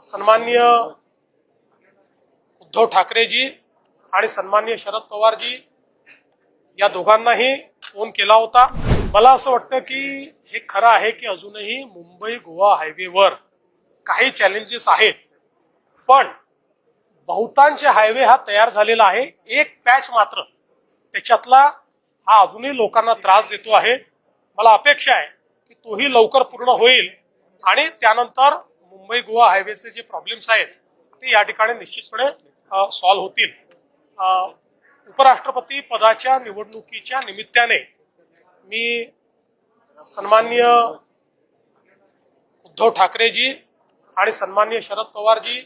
सन्माननीय उद्धव ठाकरेजी आणि सन्माननीय शरद पवारजी या दोघांनाही फोन केला होता. मला असं वाटतं की हे खरं आहे की अजूनही मुंबई गोवा हायवेवर काही चॅलेंजेस आहेत. पण बहुतांश हायवे हा तयार झालेला आहे. एक पॅच मात्र त्याच्यातला हा अजूनही लोकांना त्रास देतो आहे. मला अपेक्षा आहे की तोही लवकर पूर्ण होईल आणि त्यानंतर मुंबई गोवा हायवेचे जे प्रॉब्लेम्स आहेत ते या ठिकाणी निश्चितपणे सॉल्व्ह होतील. उपराष्ट्रपती पदाच्या निवडणुकीच्या निमित्ताने मी सन्मान्य उद्धव ठाकरेजी आणि सन्मान्य शरद पवारजी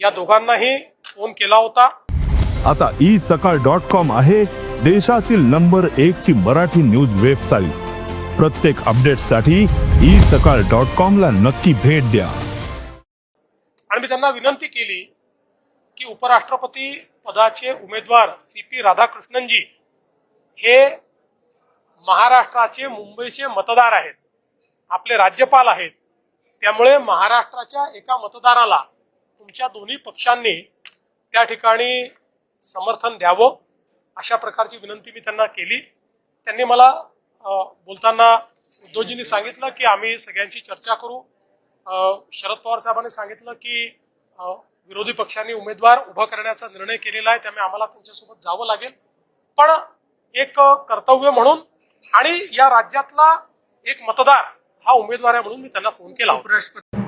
या दोघांनाही फोन केला होता. आता ई सकाळ डॉट कॉम आहे देशातील नंबर एक ची मराठी न्यूज वेबसाईट प्रत्येक अपडेटसाठी ई सकाळ डॉट कॉम ला नक्की भेट द्या. आणि मी त्यांना विनंती केली की उपराष्ट्रपती पदाचे उमेदवार सी पी राधाकृष्णनजी हे महाराष्ट्राचे मुंबईचे मतदार आहेत आपले राज्यपाल आहेत. त्यामुळे महाराष्ट्राच्या एका मतदाराला तुमच्या दोन्ही पक्षांनी त्या ठिकाणी समर्थन द्यावं अशा प्रकारची विनंती मी त्यांना केली. त्यांनी मला बोलताना उद्धवजींनी सांगितलं की आम्ही सगळ्यांची चर्चा करू. शरद पवार साहेबांनी सांगितलं की विरोधी पक्षांनी उमेदवार उभा करण्याचा निर्णय केलेला आहे त्यामुळे आम्हाला त्यांच्यासोबत जावं लागेल. पण एक कर्तव्य म्हणून आणि या राज्यातला एक मतदार हा उमेदवार आहे म्हणून मी त्यांना फोन केला उपराष्ट्रपती